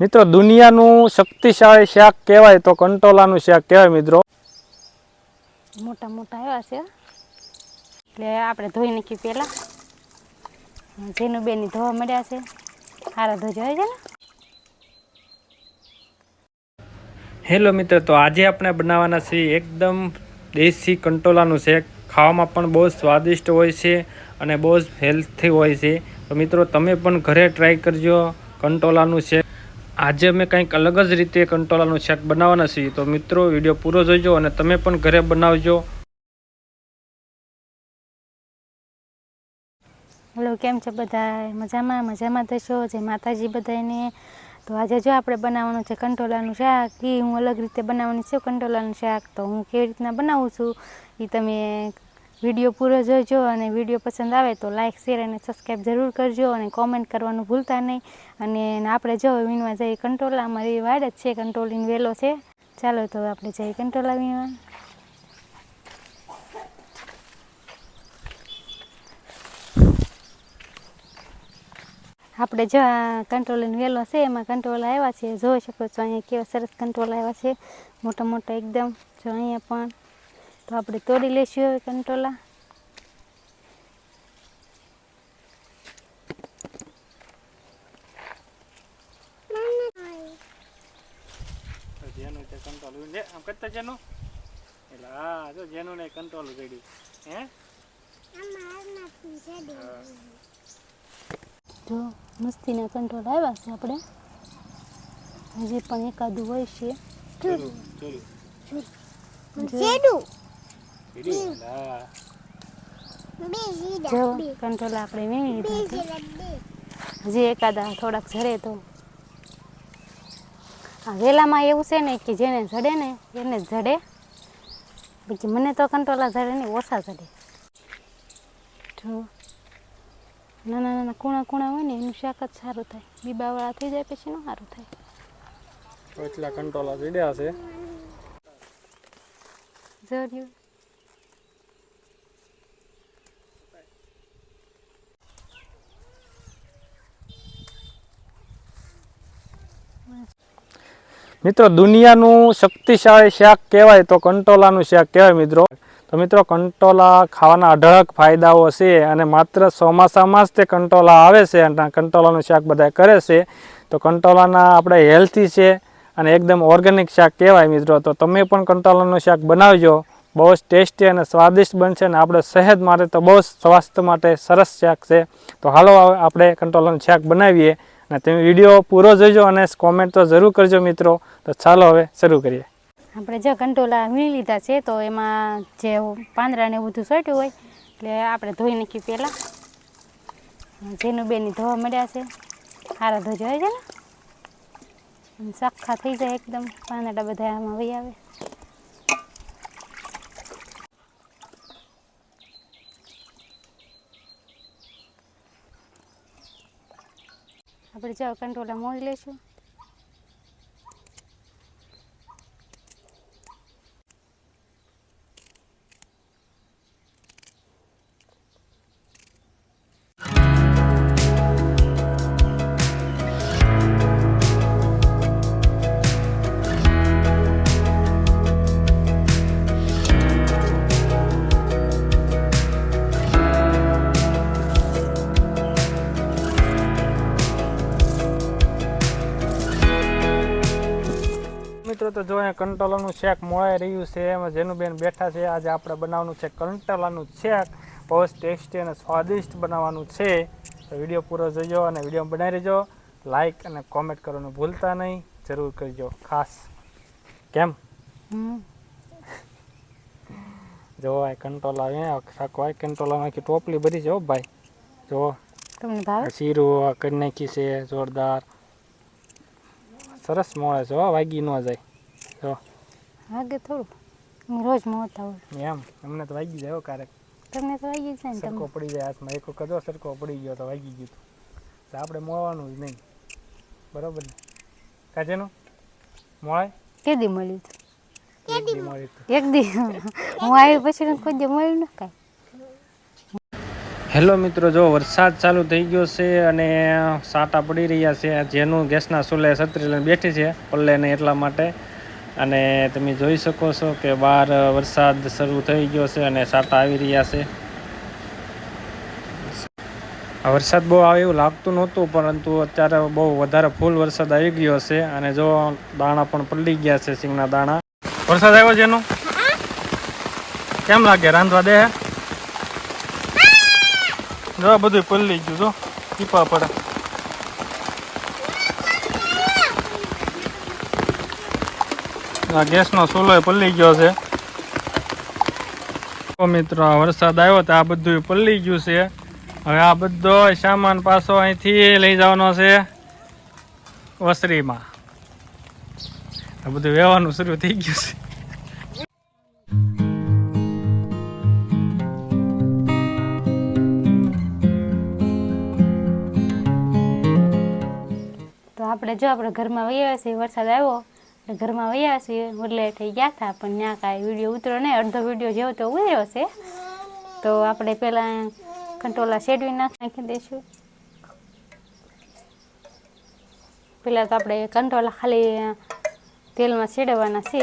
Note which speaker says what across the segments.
Speaker 1: મિત્રો દુનિયાનું શક્તિશાળી શાક કહેવાય તો કંટોલાનું શાક કહેવાય મિત્રો.
Speaker 2: મોટા મોટા આવ્યા છે. એટલે આપણે ધોઈ નાખી પહેલાં. જેનું બેની ધોવા મળ્યા છે. સારા ધોજો છે ને
Speaker 1: હેલો મિત્ર તો આજે આપણે બનાવવાના છીએ એકદમ દેશી કંટોલાનું શેક. ખાવામાં પણ બહુ સ્વાદિષ્ટ હોય છે અને બહુ જ હેલ્થી હોય છે. તો મિત્રો તમે પણ ઘરે ટ્રાય કરજો કંટોલાનું શાક. આજે અમે કંઈક અલગ જ રીતે કંટોલાનું શાક બનાવવાના છીએ. તો મિત્રો, વીડિયો પૂરો જોઈજો અને તમે પણ ઘરે બનાવજો.
Speaker 2: હેલો, કેમ છે બધા? મજામાં? મજામાં થશો જે માતાજી બધાને તો આજે જો આપણે બનાવવાનું છે કંટોલાનું શાક એ હું અલગ રીતે બનાવવાની છું કંટોલાનું શાક. તો હું કેવી રીતના બનાવું છું? એ તમે વીડિયો પૂરો જોજો અને વીડિયો પસંદ આવે તો લાઇક શેર અને સબસ્ક્રાઈબ જરૂર કરજો અને કોમેન્ટ કરવાનું ભૂલતા નહીં. અને આપણે જો વીણવા જઈએ કંટ્રોલ અમારી વાડ જ છે કંટ્રોલિંગ વેલો છે. ચાલો તો આપણે જઈએ કંટ્રોલા વીણવા. આપણે જો કંટ્રોલિંગ વેલો છે, એમાં કંટ્રોલ આવ્યા છે. જોઈ શકો છો, અહીંયા કેવા સરસ કંટ્રોલ આવ્યા છે. મોટા મોટા એકદમ. જો અહીંયા પણ તો આપણે તોડી લઈશું હવે કંટોલા.
Speaker 1: જેનું તે કંટ્રોલ લે આમ કરતા જેનું? એટલે હા જો જેનું ને કંટ્રોલ કર્યું હે?
Speaker 2: જો મસ્તીના કંટ્રોલ આવ્યા છે આપણે. હજી પણ એકાદું હોય છે. જો કંટ્રોલ આપણે લીધા હજી એકાદા થોડાક ઝડે તો આ વેલામાં એવું છે ને કે જેને જડે ને એને ઝડે જડે બાકી મને તો કંટ્રોલા જડે નહીં ઓછા જડે જો નાના નાના કૂણા કૂણા હોય ને એનું શાક જ સારું થાય બીબાવાળા થઈ જાય પછી નું સારું થાય
Speaker 1: એટલા કંટ્રોલ ઝડ્યા છે
Speaker 2: જર્યું
Speaker 1: મિત્રો, દુનિયાનું શક્તિશાળી શાક કહેવાય તો કંટોલાનું શાક કહેવાય મિત્રો. તો મિત્રો, કંટોલા ખાવાના અઢળક ફાયદાઓ છે અને માત્ર ચોમાસામાં જ તે કંટોલા આવે છે અને કંટોલાનું શાક બધા કરે છે. તો કંટોલાના આપણે હેલ્થી છે અને એકદમ ઓર્ગેનિક શાક કહેવાય મિત્રો. તો તમે પણ કંટોલાનું શાક બનાવજો. બહુ જ ટેસ્ટી અને સ્વાદિષ્ટ બનશે અને આપણે સેહત માટે તો બહુ જ સ્વાસ્થ્ય માટે સરસ શાક છે. તો હાલો આપણે કંટોલાનું શાક બનાવીએ. અને તમે વીડિયો પૂરો જોજો અને કોમેન્ટ તો જરૂર કરજો મિત્રો. તો ચાલો હવે શરૂ કરીએ.
Speaker 2: આપણે જે કંટોલા વીણી લીધા છે, તો એમાં જે પાંદડા ને બધું સોટ્યું હોય, એટલે આપણે ધોઈ નાખ્યું પહેલાં. જેનું બેની ધોવા મળ્યા છે. સારા ધોજો હોય છે ને સાખા થઈ જાય એકદમ. પાંદડા બધા આમાં વહી આવે. આપણે જાવ કંટોલા મોળી લઈશું
Speaker 1: મિત્રો તો જો અહીંયા કંટોલાનું શેક મોળાઈ રહ્યું છે એમાં જેનું બેન બેઠા છે. આજે આપણે બનાવવાનું છે કંટોલાનું શેક. બહુ જ ટેસ્ટી અને સ્વાદિષ્ટ બનાવવાનું છે. તો વીડિયો પૂરો જોજો અને વીડિયો બનાવી રહેજો. લાઇક અને કોમેન્ટ કરવાનું ભૂલતા નહીં. જરૂર કરજો. ખાસ. કેમ? જો આ કંટોલા શાક હોય કંટોલા નાખી ટોપલી બધી છે ભાઈ. જો
Speaker 2: તમને ભાવે?
Speaker 1: શીરું આ કરી નાખી છે જોરદાર. સરસ મળે છે હો વાગી ન જાય. જો.
Speaker 2: વાગે થોડું. હું રોજ મોતા હોય.
Speaker 1: એમ અમને તો વાગી જાય હો ક્યારેક.
Speaker 2: તમને તો વાગી જાય ને સરકો
Speaker 1: પડી જાય હાથમાં. એક કદો સરકો પડી ગયો તો વાગી ગયું તો. આપણે મોવાનું જ નહીં. બરોબર ને? કાજેનું મોળાય
Speaker 2: કેદી મળ્યું હતું
Speaker 1: એક દી મોળી તો.
Speaker 2: એક દી. હું આવી પછી કોઈ દી મળ્યું ને કાંઈ.
Speaker 1: હેલો મિત્રો જો વરસાદ ચાલુ થઈ ગયો છે અને સાટા પડી રહ્યા છે જેનું ગેસના ચૂલે છત્રી લઈને બેઠી છે પલ્લેને એટલા માટે. અને તમે જોઈ શકો છો કે બહાર વરસાદ શરૂ થઈ ગયો છે અને સાટા આવી રહ્યા છે. વરસાદ બહુ આવે એવું લાગતું નહોતું પરંતુ અત્યારે બહુ વધારે ફૂલ વરસાદ આવી ગયો છે અને જો દાણા પણ પલળી ગયા છે સિંગના દાણા. વરસાદ આવ્યો છે એનો? કેમ લાગે? રાંધવા દે જો આ બધું પલળી ગયું તો ટીપા પડે. આ ગેસનો સોલો પલ્લી ગયો છે. મિત્રો વરસાદ આવ્યો તો આ બધું પલ્લી ગયું છે. હવે આ બધો સામાન પાછો અહીંથી લઈ જવાનો છે વસરીમાં. આ બધું વહેવાનું શરૂ થઈ ગયું છે.
Speaker 2: આપણે જો આપણે ઘરમાં વૈયા છીએ વરસાદ આવ્યો, એટલે ઘરમાં વૈયા છીએ એટલે થઈ ગયા હતા, પણ ત્યાં કાંઈ વીડિયો ઉતરો નહીં, અડધો વીડિયો જેવો તો ઉતર્યો છે તો આપણે પહેલાં કંટોલા શેડવી નાખી દઈશું. પહેલાં તો આપણે કંટોલા ખાલી તેલમાં શેડવાના છે,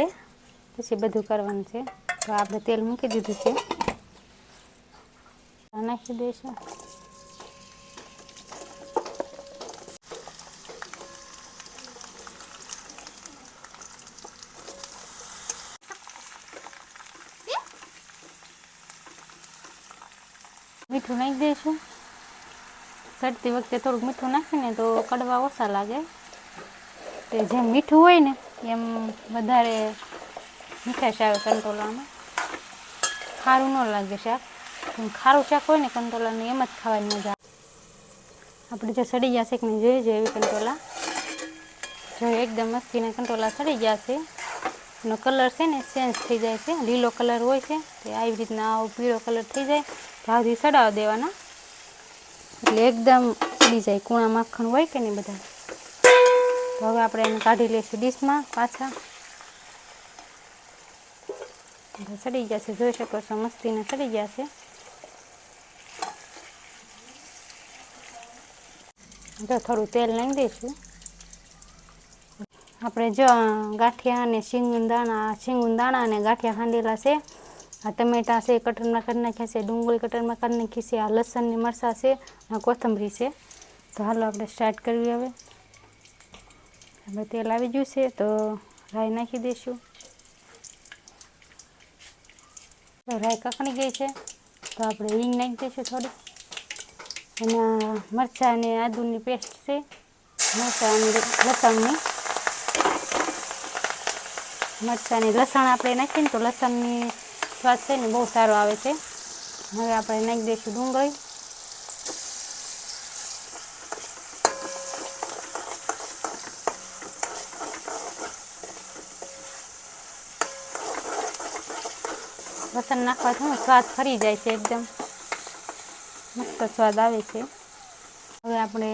Speaker 2: પછી બધું કરવાનું છે. તો આપણે તેલ મૂકી દીધું છે. નાખી દઈશું. મીઠું નાખી દઈશું. ચડતી વખતે થોડુંક મીઠું નાખીને તો કડવા ઓછા લાગે. તે જેમ મીઠું હોય ને, એમ વધારે મીઠાશ આવે કંટોલામાં. ખારું ન લાગે શાક. ખારું શાક હોય ને, કંટોલાને એમ જ ખાવાની મજા આવે. આપણે જો સડી ગયા છે કે જોઈએ એવી કંટોલા? જો એકદમ મસ્તીના કંટોલા સડી ગયા છે. એનો કલર છે ને ચેન્જ થઈ જાય છે. લીલો કલર હોય છે. તે આવી રીતના આવો પીળો કલર થઈ જાય. આવી સડાવી દેવાના? એટલે એકદમ સડી જાય, કૂણા માખણ હોય કે નહીં બધા? હવે આપણે એને કાઢી લઈશું ડીશમાં પાછા. સડી ગયા છે, જોઈ શકો છો, મસ્તીને સડી ગયા છે. તો થોડું તેલ નાખી દઈશું. આપણે જો ગાંઠિયા અને શીંગુન દાણા શીંગુન દાણા અને ગાંઠિયા ખાંડેલા છે આ ટમેટા છે કટરમાં કરી નાખ્યા છે, ડુંગળી કટરમાં કરી નાખી છે, આ લસણની મરચાં છે આ કોથમરી છે. તો હાલો આપણે સ્ટાર્ટ કરવી હવે. હવે તેલ આવી ગયું છે, તો રાઈ નાખી દઈશું. રાઈ કકણી ગઈ છે, તો આપણે હિંગ નાખી દઈશું થોડી. અને મરચાં અને આદુની પેસ્ટ છે, મરચાં અને લસણની. મરચાં અને લસણ આપણે નાખીએ ને તો લસણની સ્વાદ છે ને બહુ સારો આવે છે. હવે આપણે નાખી દઈશું ડુંગળી. લસણ નાખવાથી સ્વાદ ફરી જાય છે એકદમ. મસ્ત સ્વાદ આવે છે. હવે આપણે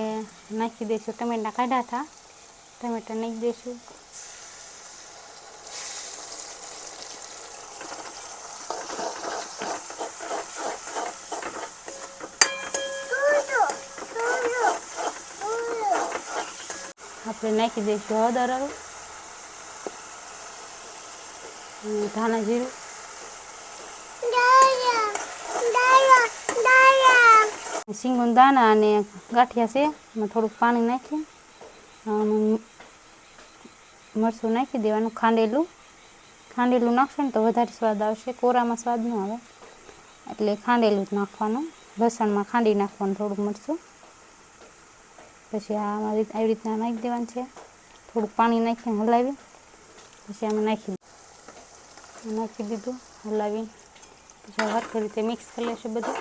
Speaker 2: નાખી દઈશું ટમેટા કાઢ્યા હતા. ટમેટા નાખી દઈશું આપણે નાખી દઈશું, હળદર ધાણા જીરું. સિંગુન દાણા અને ગાંઠિયા છે, એમાં થોડુંક પાણી નાખી આમ, મરચું નાખી દેવાનું, ખાંડેલું. ખાંડેલું નાખશો ને તો વધારે સ્વાદ આવશે, કોરામાં સ્વાદ ન આવે. એટલે ખાંડેલું જ નાખવાનું, લસણમાં ખાંડી નાખવાનું થોડુંક મરચું. પછી આ રીત આવી રીતના નાખી દેવાનું છે. થોડુંક પાણી નાખીને હલાવી. પછી અમે નાખી નાખી દીધું, હલાવી. પછી હરખી રીતે મિક્સ કરી લેશું બધું.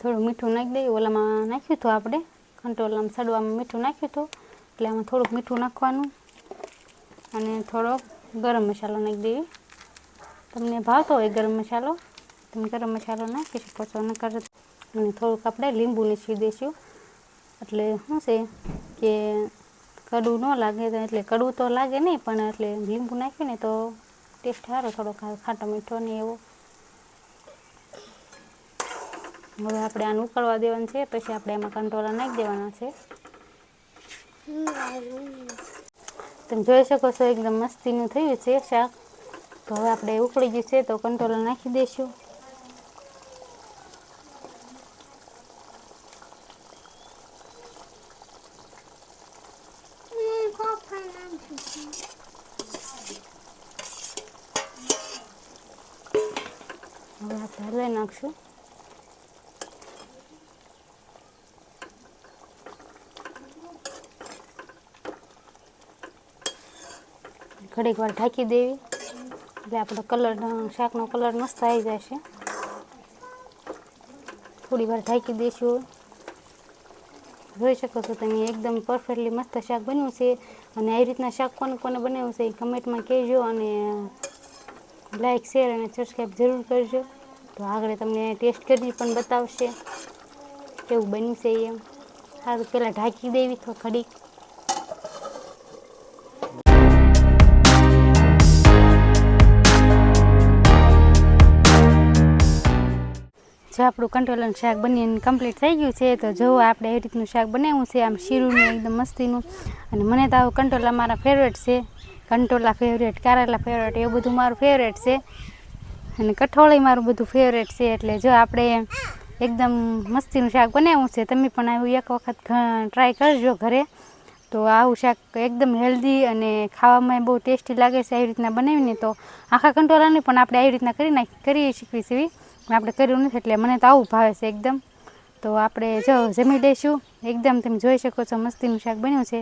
Speaker 2: થોડું મીઠું નાખી દઈએ. ઓલામાં નાખ્યું હતું આપણે. કંટ્રોલમાં સડવામાં મીઠું નાખ્યું હતું. એટલે આમાં થોડુંક મીઠું નાખવાનું. અને થોડોક ગરમ મસાલો નાખી દઈએ તમને ભાવતો હોય ગરમ મસાલો? તમે ગરમ મસાલો નાખી શકો છો અને કર અને થોડુંક આપણે લીંબુ નીચી દઈશું એટલે શું છે કે કડવું ન લાગે એટલે કડવું તો લાગે નહીં, પણ એટલે લીંબુ નાખ્યું ને તો ટેસ્ટ સારો થોડો ખાટો મીઠો ને એવો. હવે આપણે આને ઉકળવા દેવાનું છે, પછી આપણે એમાં કંટોળા નાખી દેવાના છે. તમે જોઈ શકો છો, એકદમ મસ્તીનું થયું છે શાક. તો હવે આપણે ઉકળી ગયું છે, તો કંટોળા નાખી દઈશું હવે નાખશું. ઘડીક વાર ઢાંકી દેવી. એટલે આપણો કલર, શાકનો કલર મસ્ત આવી જશે. થોડી વાર ઢાંકી દઈશું જોઈ શકો છો તમે, એકદમ પરફેક્ટલી મસ્ત શાક બન્યું છે. અને આવી રીતના શાક કોને કોને બનાવ્યું છે એ કમેન્ટમાં કહેજો અને લાઈક શેર અને સબસ્ક્રાઈબ જરૂર કરજો. તો આગળ તમને ટેસ્ટ કરી પણ બતાવશે. કેવું બન્યું છે એમ. સારું પહેલાં ઢાંકી દેવી તો ખડીક જો આપણું કંટ્રોલનું શાક બનીને કમ્પ્લીટ થઈ ગયું છે, તો જો આપણે એ રીતનું શાક બનાવ્યું છે, આમ શીરુંનું એકદમ મસ્તીનું. અને મને તો આવું કંટોલા મારા ફેવરેટ છે. કંટોલા ફેવરેટ કારેલા ફેવરેટ એવું બધું મારું ફેવરેટ છે. અને કઠોળી મારું બધું ફેવરેટ છે એટલે જો આપણે એકદમ મસ્તીનું શાક બનાવ્યું છે, તમે પણ આવું એક વખત ટ્રાય કરજો ઘરે. તો આવું શાક એકદમ હેલ્ધી અને ખાવામાં બહુ ટેસ્ટી લાગે છે આવી રીતના બનાવીને તો આખા કંટોળાને પણ આપણે આવી રીતના કરી નાખી કરી શીખવી છે. આપણે કર્યું નથી એટલે મને તો આવું ભાવે છે એકદમ. તો આપણે જો જમી દઈશું એકદમ તમે જોઈ શકો છો મસ્તીનું શાક બન્યું છે.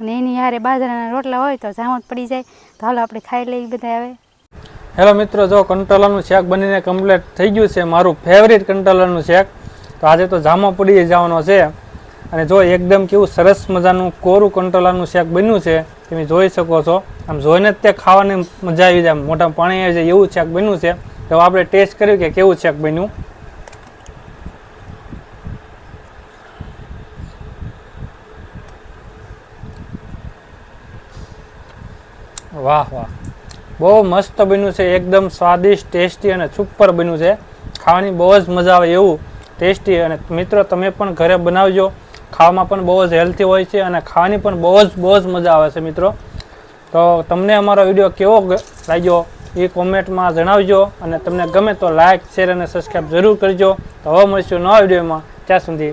Speaker 2: અને એની હારે બાજરાના રોટલા હોય તો જામત પડી જાય. તો હાલો આપણે ખાઈ લઈએ બધા હવે.
Speaker 1: હેલો મિત્રો, જો કંટ્રોલરનું શેક બનીને કમ્પ્લીટ થઈ ગયું છે મારું ફેવરિટ કંટ્રોલરનું શેક, તો આજે તો જામો પડી જવાનો છે. અને જો એકદમ કેવું સરસ મજાનું કોરું કંટ્રોલરનું શેક બન્યું છે, તમે જોઈ શકો છો. આમ જોઈને જ તે ખાવાની મજા આવી જાય મોટામાં પાણી આવી જાય એવું શેક બન્યું છે. તો આપણે ટેસ્ટ કર્યું કે કેવું શેક બન્યું. વાહ વાહ. બહુ મસ્ત બન્યું છે, એકદમ સ્વાદિષ્ટ, ટેસ્ટી અને સુપર બન્યું છે. ખાવાની બહુ જ મજા આવે એવું ટેસ્ટી અને મિત્રો તમે પણ ઘરે બનાવજો. ખાવામાં પણ બહુ જ હેલ્થી હોય છે અને ખાવાની પણ બહુ જ બહુ જ મજા આવે છે મિત્રો. તો તમને અમારો વીડિયો કેવો લાગ્યો એ કોમેન્ટમાં જણાવજો અને તમને ગમે તો લાઇક શેર અને સબસ્ક્રાઈબ જરૂર કરજો. તો હવે મળીશું નવા વિડીયોમાં. ત્યાં સુધી